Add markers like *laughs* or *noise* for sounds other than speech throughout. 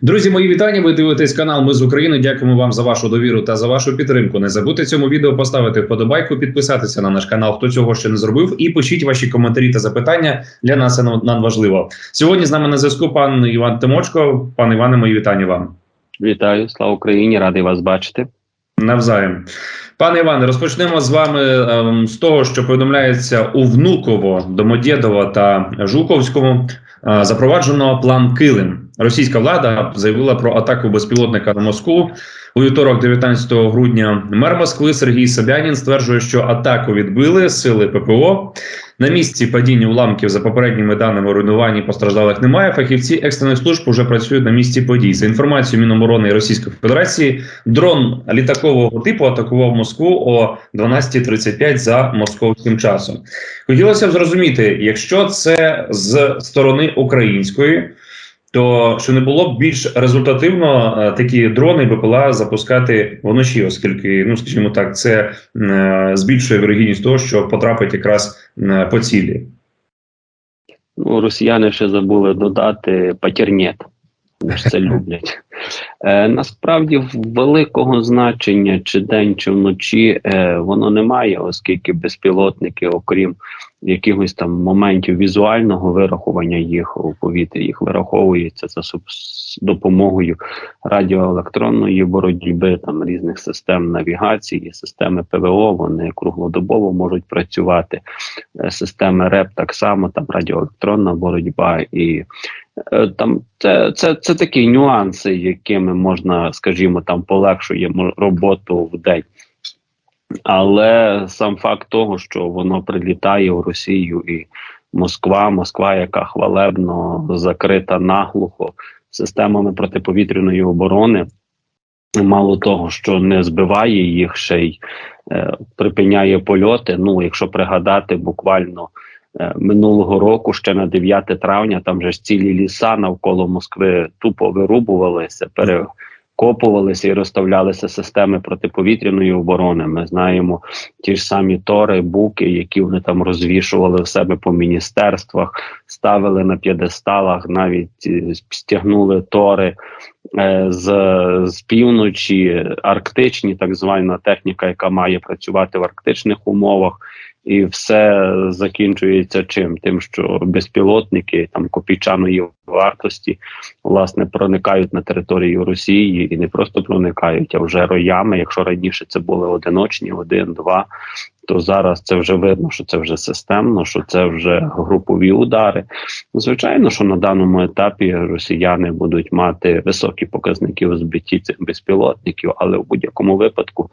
Друзі, мої вітання. Ви дивитесь канал Ми з України. Дякуємо вам за вашу довіру та за вашу підтримку. Не забудьте цьому відео поставити вподобайку, підписатися на наш канал, хто цього ще не зробив, і пишіть ваші коментарі та запитання. Для нас це надважливо. Сьогодні з нами на зв'язку пан Іван Тимочко. Пан Іване, мої вітання вам. Вітаю, слава Україні, радий вас бачити. Навзаєм. Пане Іване, розпочнемо з вами ем, з того, що повідомляється у Внуково, Домодєдово та Жуковському. Е, запроваджено план Килим. Російська влада заявила про атаку безпілотника на Москву у вівторок, 19 грудня. Мер Москви Сергій Собянін стверджує, що атаку відбили сили ППО. На місці падіння уламків за попередніми даними руйнувань постраждалих немає. Фахівці екстрених служб вже працюють на місці подій. За інформацією Міноборони Російської Федерації, дрон літакового типу атакував Москву о 12.35 за московським часом. Хотілося б зрозуміти, якщо це з сторони української. То що не було б більш результативно е, такі дрони БПЛА запускати вночі, оскільки, ну скажімо так, це е, збільшує вірогідність того, що потрапить якраз по цілі. Ну, Росіяни ще забули додати патірнєт. Вони ж це *laughs* люблять. Е, Насправді великого значення чи день, чи вночі е, воно не має, оскільки безпілотники, окрім якихось там моментів візуального вирахування їх у повітрі, їх вираховується за допомогою радіоелектронної боротьби, там різних систем навігації, системи ПВО. Вони круглодобово можуть працювати. Е, системи РЕП так само, там радіоелектронна боротьба і. Е, там це це, це такі нюанси, якими можна, скажімо, там полегшуємо роботу в день. Але сам факт того, що воно прилітає в Росію і Москва, Москва, яка хвалебно закрита наглухо системами протиповітряної оборони, мало того, що не збиває їх ще й е, припиняє польоти. Ну, якщо пригадати, буквально минулого року, ще на 9 травня, там же ж цілі ліса навколо Москви тупо вирубувалися. пере Копувалися і розставлялися системи протиповітряної оборони. Ми знаємо ті ж самі тори, буки, які вони там розвішували в себе по міністерствах, ставили на п'єдесталах, навіть е, стягнули тори е, з з півночі, арктичні, так звана техніка, яка має працювати в арктичних умовах. І все закінчується чим? Тим, що безпілотники там копійчаної вартості власне проникають на територію Росії і не просто проникають, а вже роями. Якщо раніше це були одиночні, один-два, то зараз це вже видно, що це вже системно, що це вже групові удари. Звичайно, що на даному етапі росіяни будуть мати високі показники у збитті цих безпілотників, але в будь-якому випадку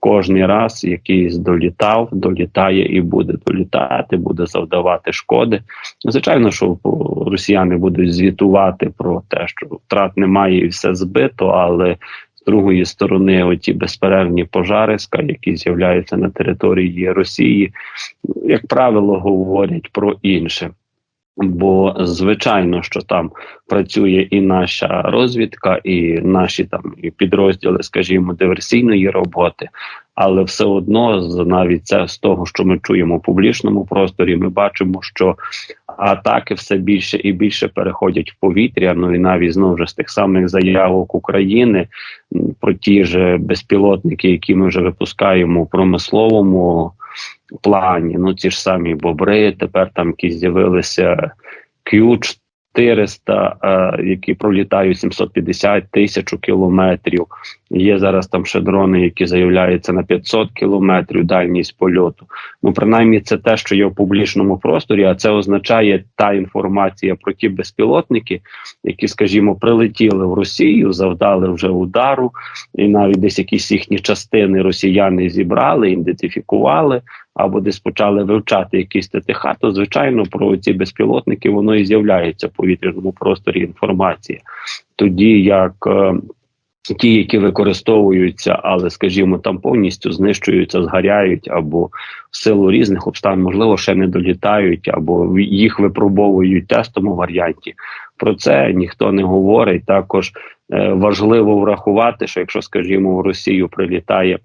кожний раз якийсь долітав, долітає і буде долітати, буде завдавати шкоди. Звичайно, що росіяни будуть звітувати про те, що втрат немає і все збито, але з другої сторони, оті безперервні пожариська, які з'являються на території Росії, як правило, говорять про інше. Бо звичайно, що там працює і наша розвідка, і наші там і підрозділи, скажімо, диверсійної роботи, але все одно навіть це з того, що ми чуємо в публічному просторі, ми бачимо, що атаки все більше і більше переходять в повітря. Ну і навіть знову ж з тих самих заявок України про ті ж безпілотники, які ми вже випускаємо в промисловому плані. Ну ті ж самі бобри, тепер там які з'явилися Q 400, е, які пролітають 750 тисячу кілометрів. Є зараз там ще дрони, які заявляються на 500 кілометрів дальність польоту. Ну, принаймні, це те, що є в публічному просторі, а це означає та інформація про ті безпілотники, які, скажімо, прилетіли в Росію, завдали вже удару, і навіть десь якісь їхні частини росіяни зібрали, ідентифікували або десь почали вивчати якісь ТТХ, то звичайно про ці безпілотники воно і з'являється в повітряному просторі інформація. Тоді як е, ті, які використовуються, але, скажімо, там повністю знищуються, згаряють, або в силу різних обставин, можливо, ще не долітають, або їх випробовують в тестовому варіанті. Про це ніхто не говорить. Також е, важливо врахувати, що якщо, скажімо, в Росію прилітає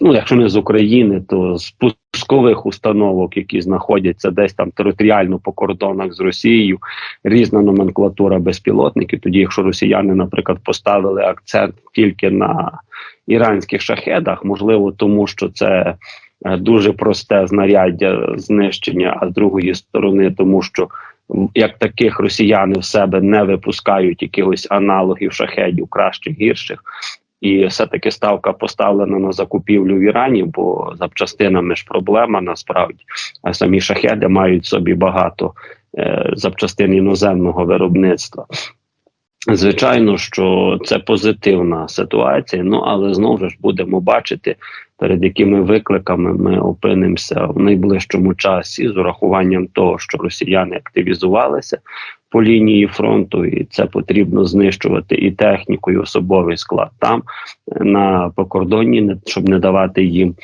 ну, якщо не з України, то з пускових установок, які знаходяться десь там територіально по кордонах з Росією, різна номенклатура безпілотників. Тоді, якщо росіяни, наприклад, поставили акцент тільки на іранських шахедах, можливо, тому що це е, дуже просте знаряддя знищення, а з другої сторони, тому що як таких росіяни в себе не випускають якихось аналогів шахедів, кращих, гірших. І все-таки ставка поставлена на закупівлю в Ірані, бо запчастинами ж проблема насправді. А самі шахеди мають собі багато е, запчастин іноземного виробництва. Звичайно, що це позитивна ситуація, ну але знову ж будемо бачити, перед якими викликами ми опинимося в найближчому часі з урахуванням того, що росіяни активізувалися по лінії фронту, і це потрібно знищувати і техніку, і особовий склад там е, на покордонні, щоб не давати їм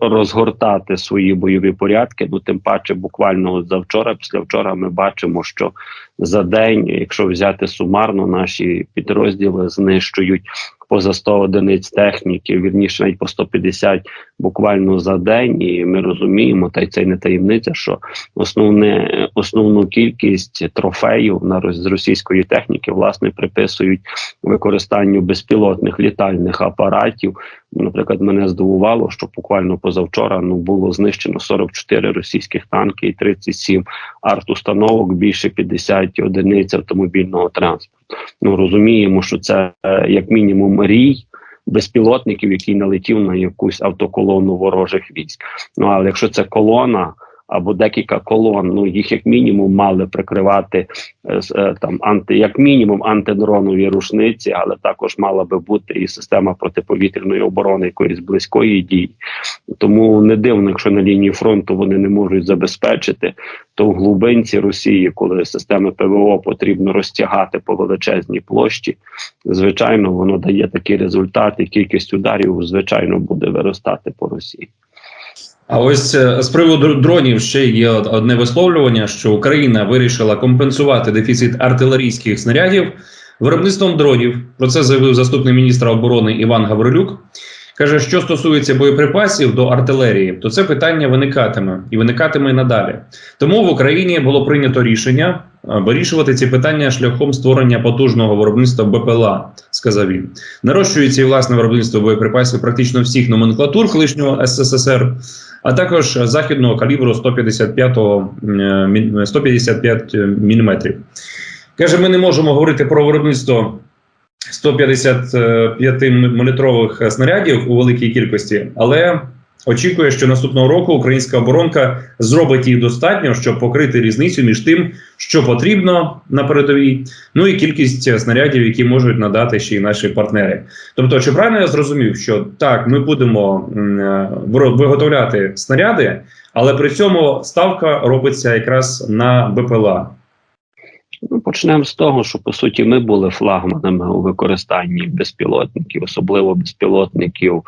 розгортати свої бойові порядки. Ну тим паче, буквально завчора, після вчора, ми бачимо, що за день, якщо взяти сумарно, наші підрозділи знищують поза 100 одиниць техніки, вірніше навіть по 150 буквально за день. І ми розуміємо, та й це не таємниця, що основне основну кількість трофеїв на з російської техніки власне приписують використанню безпілотних літальних апаратів. Наприклад, мене здивувало, що буквально позавчора ну було знищено 44 російських танки і 37 арт-установок, більше 50 одиниць автомобільного транспорту. Ну розуміємо, що це е, як мінімум рій безпілотників, який налетів на якусь автоколону ворожих військ. Ну але якщо це колона. Або декілька колон, ну їх як мінімум мали прикривати е, е, там анти, як мінімум антидронові рушниці, але також мала би бути і система протиповітряної оборони якоїсь близької дії. Тому не дивно, якщо на лінії фронту вони не можуть забезпечити, то в глибинці Росії, коли системи ПВО потрібно розтягати по величезній площі, звичайно, воно дає такий результат, і кількість ударів звичайно буде виростати по Росії. А ось е, з приводу дронів ще є одне висловлювання, що Україна вирішила компенсувати дефіцит артилерійських снарядів виробництвом дронів. Про це заявив заступник міністра оборони Іван Гаврилюк. Каже, що стосується боєприпасів до артилерії, то це питання виникатиме і виникатиме і надалі. Тому в Україні було прийнято рішення е, вирішувати ці питання шляхом створення потужного виробництва БПЛА, сказав він. Нарощується і власне виробництво боєприпасів практично всіх номенклатур колишнього СССР, а також західного калібру 155 міліметрів. 155 мм. Каже, ми не можемо говорити про виробництво 155 мм снарядів у великій кількості, але очікує, що наступного року українська оборонка зробить їх достатньо, щоб покрити різницю між тим, що потрібно на передовій, ну і кількість снарядів, які можуть надати ще й наші партнери. Тобто, чи правильно я зрозумів, що так, ми будемо е, виготовляти снаряди, але при цьому ставка робиться якраз на БПЛА. Ну, почнемо з того, що по суті ми були флагманами у використанні безпілотників, особливо безпілотників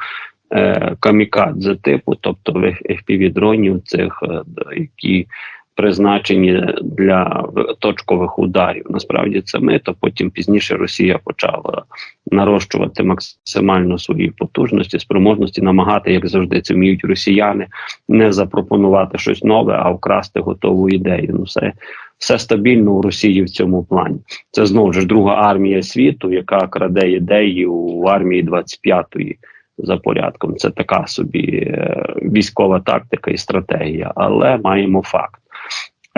камікадзе типу, тобто fpv дронів цих, е, які призначені для точкових ударів. Насправді це ми, то потім пізніше Росія почала нарощувати максимально свої потужності, спроможності, намагати, як завжди, це вміють росіяни, не запропонувати щось нове, а вкрасти готову ідею. Ну, все, все стабільно у Росії в цьому плані. Це знову ж друга армія світу, яка краде ідеї у армії 25-ї за порядком. Це така собі е, військова тактика і стратегія, але маємо факт.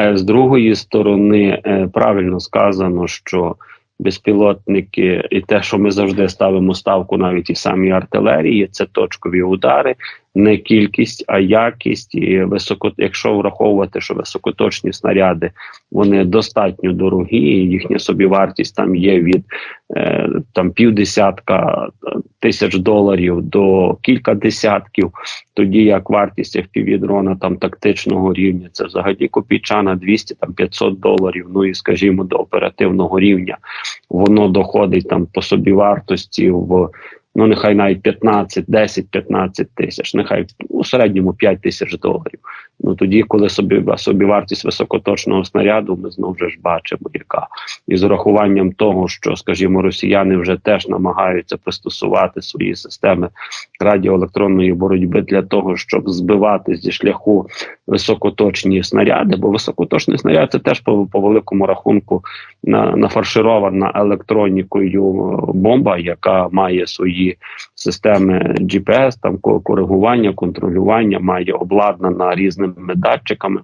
Е, З другої сторони, е, правильно сказано, що безпілотники і те, що ми завжди ставимо ставку навіть і самі артилерії, це точкові удари, не кількість, а якість. І високо, якщо враховувати, що високоточні снаряди вони достатньо дорогі, і їхня собівартість там є від е, там півдесятка е, тисяч доларів до кілька десятків. Тоді як вартість fpv дрона там тактичного рівня це взагалі копійчана 200 там 500 доларів. Ну і скажімо, до оперативного рівня воно доходить там по собі вартості в ну нехай навіть 15, 10, 15 тисяч, нехай у середньому 5 тисяч доларів. Ну тоді, коли собі вартість високоточного снаряду, ми знову ж бачимо, яка і з урахуванням того, що, скажімо, росіяни вже теж намагаються пристосувати свої системи радіоелектронної боротьби для того, щоб збивати зі шляху високоточні снаряди, бо високоточний снаряд це теж по, по великому рахунку на, нафарширована електронікою бомба, яка має свої системи GPS, там коригування, контролювання, має обладнана різними датчиками.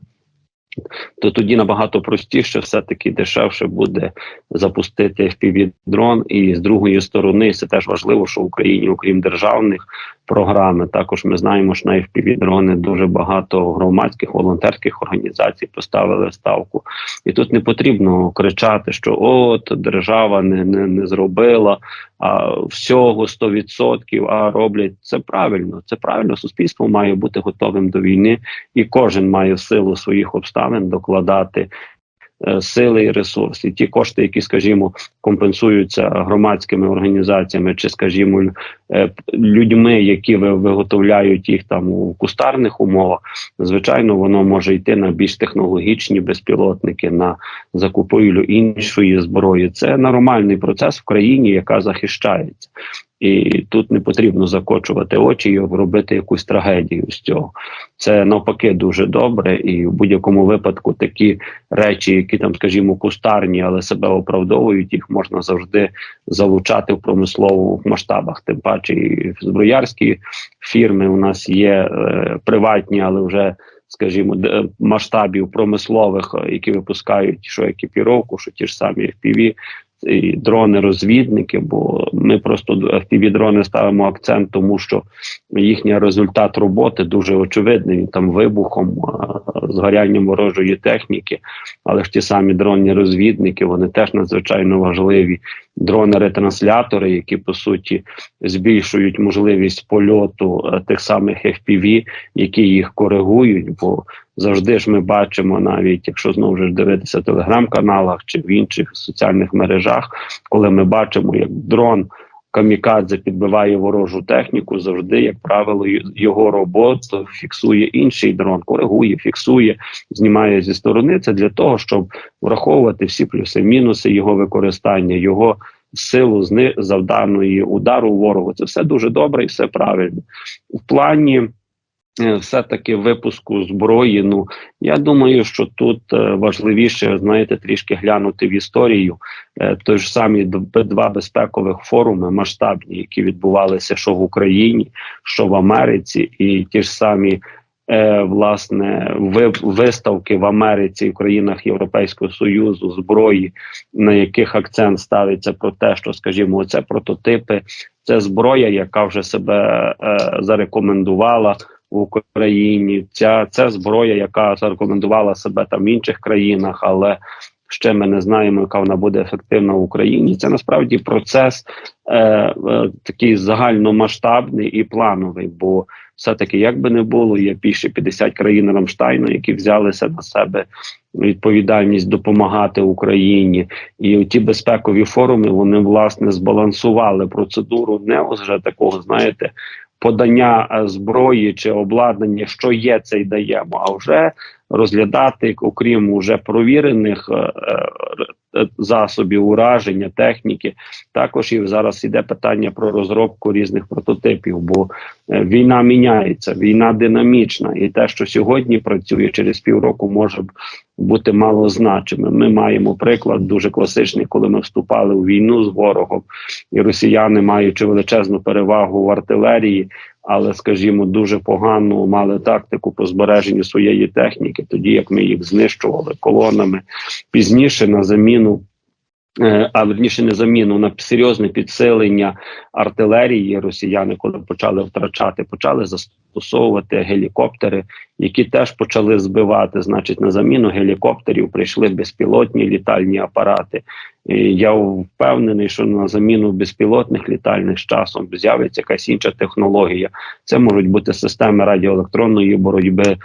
То тоді набагато простіше, все таки дешевше буде запустити fpv дрон. І з другої сторони, це теж важливо, що в Україні, окрім державних програми, також ми знаємо, що на fpv дрони дуже багато громадських волонтерських організацій поставили ставку. І тут не потрібно кричати, що от держава не, не, не зробила а всього 100%, а роблять це правильно. Це правильно. Суспільство має бути готовим до війни, і кожен має силу своїх обставин докладати. Е, Сили і ресурси, ті кошти, які, скажімо, компенсуються громадськими організаціями, чи, скажімо, е, людьми, які ви- виготовляють їх там у кустарних умовах, звичайно, воно може йти на більш технологічні безпілотники, на закупівлю іншої зброї. Це нормальний процес в країні, яка захищається. І тут не потрібно закочувати очі і робити якусь трагедію з цього. Це навпаки дуже добре, і в будь-якому випадку такі речі, які там, скажімо, кустарні, але себе оправдовують, їх можна завжди залучати в промислових масштабах. Тим паче, і зброярські фірми у нас є е, приватні, але вже скажімо, масштабів промислових, е, які випускають що екіпіровку, що ті ж самі FPV, і дрони-розвідники, бо ми просто fpv дрони ставимо акцент, тому що їхній результат роботи дуже очевидний. Там вибухом, згорянням ворожої техніки, але ж ті самі дронні розвідники, вони теж надзвичайно важливі. Дрони-ретранслятори, які по суті збільшують можливість польоту е, тих самих FPV, які їх коригують. Бо завжди ж ми бачимо, навіть якщо знову ж дивитися телеграм-каналах чи в інших соціальних мережах, коли ми бачимо, як дрон камікадзе підбиває ворожу техніку, завжди, як правило, його роботу фіксує інший дрон, коригує, фіксує, знімає зі сторони. Це для того, щоб враховувати всі плюси, мінуси його використання, його силу зни завданої удару ворогу. Це все дуже добре і все правильно. В плані все-таки випуску зброї. Ну я думаю, що тут е, важливіше, знаєте, трішки глянути в історію. Е, той ж самі два безпекових форуми масштабні, які відбувалися що в Україні, що в Америці, і ті ж самі. Е, власне, виставки в Америці і в країнах Європейського союзу зброї, на яких акцент ставиться про те, що, скажімо, це прототипи, це зброя, яка вже себе е, зарекомендувала в Україні. Ця це зброя, яка зарекомендувала себе там в інших країнах, але ще ми не знаємо, яка вона буде ефективна в Україні. Це насправді процес е, е, такий загальномасштабний і плановий. Бо все-таки, як би не було, є більше 50 країн Рамштайну, які взялися на себе відповідальність допомагати Україні, і ті безпекові форуми вони власне збалансували процедуру не вже такого, знаєте. Подання е, зброї чи обладнання, що є, це й даємо. А вже розглядати, окрім уже провірених е, е, засобів ураження, техніки, також і зараз іде питання про розробку різних прототипів. Бо війна міняється, війна динамічна, і те, що сьогодні працює через півроку, може бути малозначимим. Ми маємо приклад дуже класичний, коли ми вступали у війну з ворогом, і росіяни, маючи величезну перевагу в артилерії, але, скажімо, дуже погану мали тактику по збереженню своєї техніки, тоді як ми їх знищували колонами пізніше на заміну. Е, А верніше не заміну на серйозне підсилення артилерії. Росіяни, коли почали втрачати, почали застосовувати гелікоптери, які теж почали збивати. Значить, на заміну гелікоптерів прийшли безпілотні літальні апарати, я впевнений, що на заміну безпілотних літальних з часом з'явиться якась інша технологія. Це можуть бути системи радіоелектронної боротьби,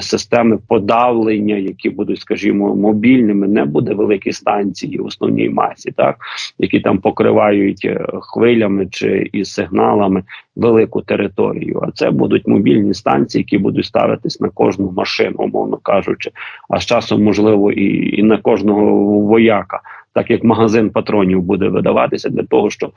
системи подавлення, які будуть, скажімо, мобільними. Не буде великі станції в основній масі, так які там покривають е, хвилями чи із сигналами велику територію. А це будуть мобільні станції, які будуть ставитись на кожну машину, умовно кажучи, а з часом можливо і, і на кожного вояка. Так як магазин патронів буде видаватися для того, щоб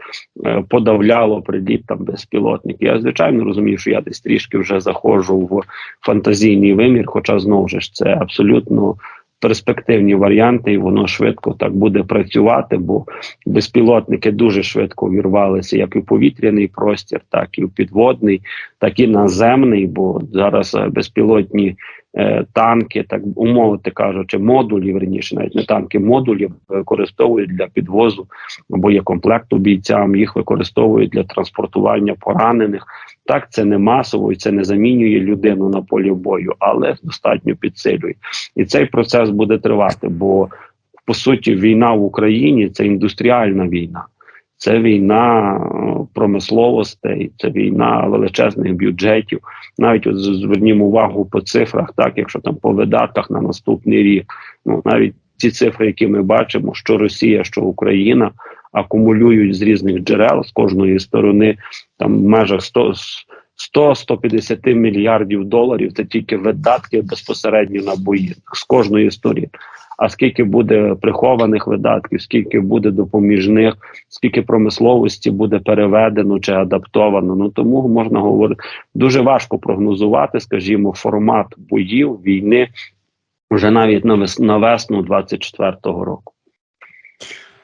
е, подавляло приліт там безпілотник. Я звичайно розумію, що я десь трішки вже заходжу в фантазійний вимір, хоча знову ж це абсолютно перспективні варіанти, і воно швидко так буде працювати, бо безпілотники дуже швидко вірвалися як і в повітряний простір, так і в підводний, так і наземний. Бо зараз е, безпілотні танки, так умовити кажучи, модулі, верніше, навіть не танки, модулі використовують для підвозу боєкомплекту бійцям. Їх використовують для транспортування поранених. Так, це не масово і це не замінює людину на полі бою, але достатньо підсилює. І цей процес буде тривати, бо по суті війна в Україні це індустріальна війна, це війна е, промисловостей, це війна величезних бюджетів. Навіть от звернімо увагу по цифрах, так якщо там по видатках на наступний рік, ну навіть ці цифри, які ми бачимо, що Росія, що Україна акумулюють з різних джерел з кожної сторони, там в межах 100 100-150 мільярдів доларів. Це тільки видатки безпосередньо на бої з кожної сторони. А скільки буде прихованих видатків, скільки буде допоміжних, скільки промисловості буде переведено чи адаптовано. Ну тому можна говорити дуже важко прогнозувати, скажімо, формат боїв війни вже навіть на вес на весну 24-го року.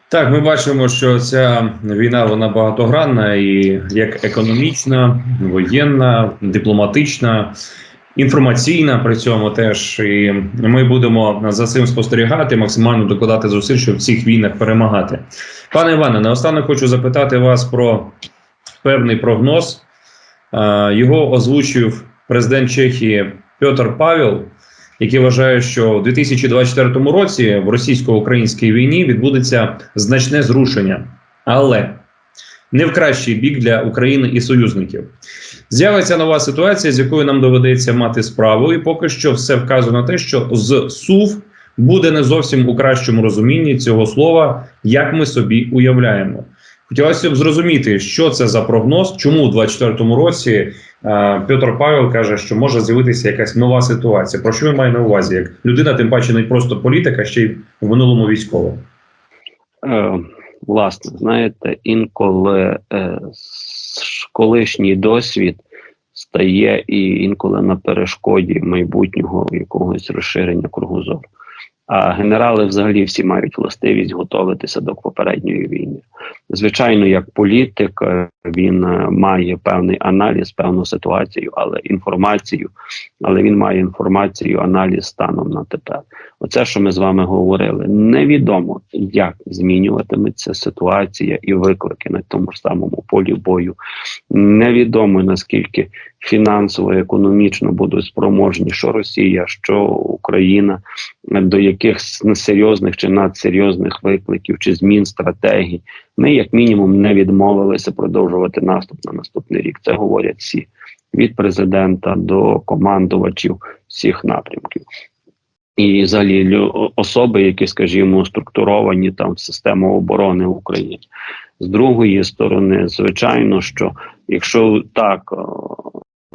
Так, ми бачимо, що ця війна вона багатогранна і як економічна, воєнна, дипломатична, інформаційна. При цьому теж і ми будемо за цим спостерігати, максимально докладати зусиль, щоб в цих війнах перемагати. Пане Іване, наостанок хочу запитати вас про певний прогноз. Е, Його озвучив президент Чехії Петр Павел який вважає, що в 2024 році в російсько-українській війні відбудеться значне зрушення, але не в кращий бік для України і союзників. З'явиться нова ситуація, з якою нам доведеться мати справу, і поки що все вказує на те, що з СУВ буде не зовсім у кращому розумінні цього слова, як ми собі уявляємо. Хотілося б зрозуміти, що це за прогноз, чому у 2024 році е, Петр Павел каже, що може з'явитися якась нова ситуація. Про що він має на увазі? Як людина, тим паче не просто політика, ще й в минулому військова. Е, власне, знаєте, інколи е, колишній досвід стає і інколи на перешкоді майбутнього якогось розширення кругозору. А генерали взагалі всі мають властивість готуватися до попередньої війни. Звичайно, як політик е, він е, має певний аналіз, певну ситуацію, але інформацію, але він має інформацію, аналіз станом на тепер. Оце, що ми з вами говорили, невідомо, як змінюватиметься ситуація і виклики на тому ж самому полі бою. Невідомо наскільки фінансово, економічно будуть спроможні, що Росія, що Україна, до яких серйозних чи надсерйозних викликів чи змін стратегій. Ми, як мінімум, не відмовилися продовжувати наступ на наступний рік. Це говорять всі від президента до командувачів всіх напрямків. І взагалі особи, які, скажімо, структуровані там в систему оборони України. З другої сторони, звичайно, що якщо так,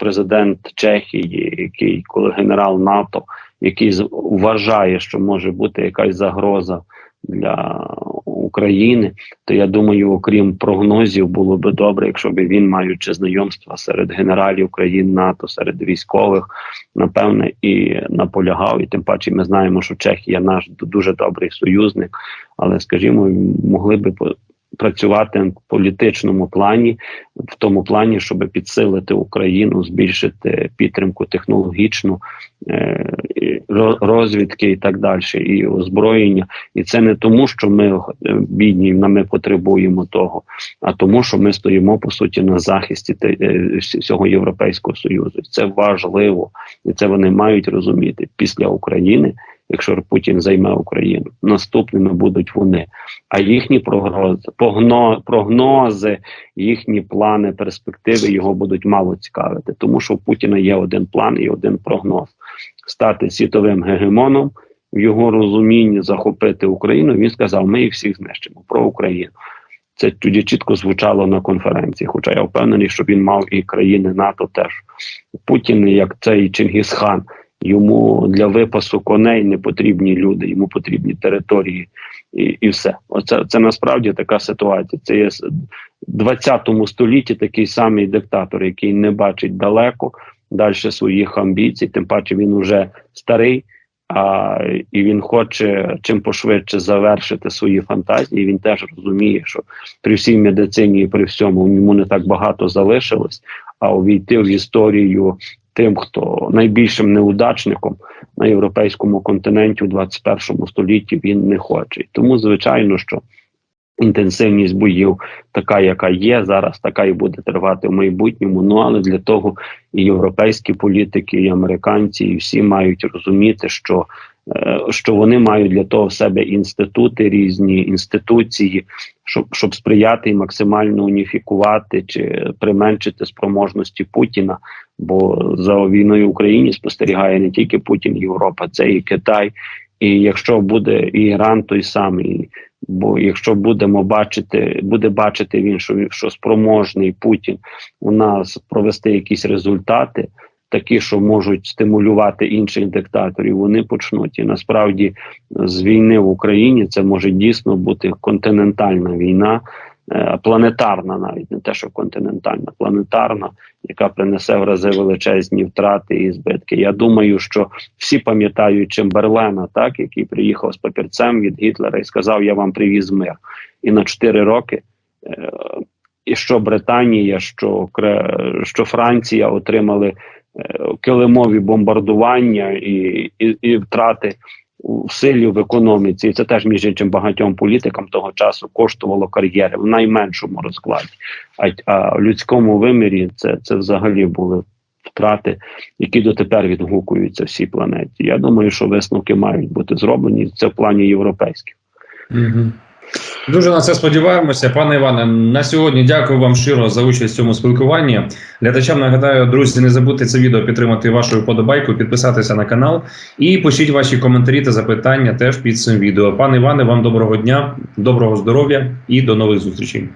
президент Чехії, який коли генерал НАТО, який вважає, що може бути якась загроза для України, то я думаю, окрім прогнозів, було би добре, якщо б він, маючи знайомства серед генералів країн НАТО, серед військових, напевне, і наполягав. І тим паче ми знаємо, що Чехія наш дуже добрий союзник, але, скажімо, могли би працювати в політичному плані, в тому плані, щоб підсилити Україну, збільшити підтримку технологічну, е, розвідки і так далі, і озброєння. І це не тому, що ми е, бідні, на ми потребуємо того, а тому, що ми стоїмо по суті на захисті е, вс- всього Європейського союзу. Це важливо, і це вони мають розуміти після України. Якщо Путін займе Україну. Наступними будуть вони. А їхні прогнози, прогнози, їхні плани, перспективи його будуть мало цікавити, тому що у Путіна є один план і один прогноз: стати світовим гегемоном. В його розумінні захопити Україну, він сказав: ми їх всіх знищимо про Україну. Це тоді чітко звучало на конференції. Хоча я впевнений, що він мав і країни НАТО теж. Путін, як цей Чингісхан, йому для випасу коней не потрібні люди, йому потрібні території і, і все. Оце це насправді така ситуація. Це є с- 20 столітті такий самий диктатор, який не бачить далеко далі своїх амбіцій. Тим паче він уже старий. А, і він хоче чим пошвидше завершити свої фантазії. Він теж розуміє, що при всій медицині і при всьому йому не так багато залишилось, а увійти в історію тим, хто найбільшим неудачником на європейському континенті у 21 столітті він не хоче. Тому, звичайно, що інтенсивність боїв така, яка є зараз, така і буде тривати в майбутньому. Ну але для того і європейські політики, і американці, і всі мають розуміти, що е, що вони мають для того в себе інститути різні інституції, щоб щоб сприяти і максимально уніфікувати чи применшити спроможності Путіна. Бо за війною в Україні спостерігає не тільки Путін, Європа, це і Китай. І якщо буде і Іран той самий, бо якщо будемо бачити, буде бачити він, що, що спроможний Путін у нас провести якісь результати, такі, що можуть стимулювати інших диктаторів, вони почнуть. І насправді з війни в Україні це може дійсно бути континентальна війна, планетарна, навіть не те, що континентальна, планетарна, яка принесе в рази величезні втрати і збитки. Я думаю, що всі пам'ятають Чемберлена, так який приїхав з папірцем від Гітлера і сказав: Я вам привіз мир. І на 4 роки. е, І що Британія, що що Франція отримали е, килимові бомбардування і, і, і втрати силі в економіці. І це теж між іншим багатьом політикам того часу коштувало кар'єри в найменшому розкладі. А, в людському вимірі це, це взагалі були втрати, які дотепер відгукуються всій планеті. Я думаю, що висновки мають бути зроблені це в плані європейських. Мгм. Дуже на це сподіваємося. Пане Іване, на сьогодні дякую вам щиро за участь в цьому спілкуванні. Глядачам нагадаю, друзі, не забудьте це відео підтримати вашою подобайкою, підписатися на канал і пишіть ваші коментарі та запитання теж під цим відео. Пане Іване, вам доброго дня, доброго здоров'я і до нових зустрічей.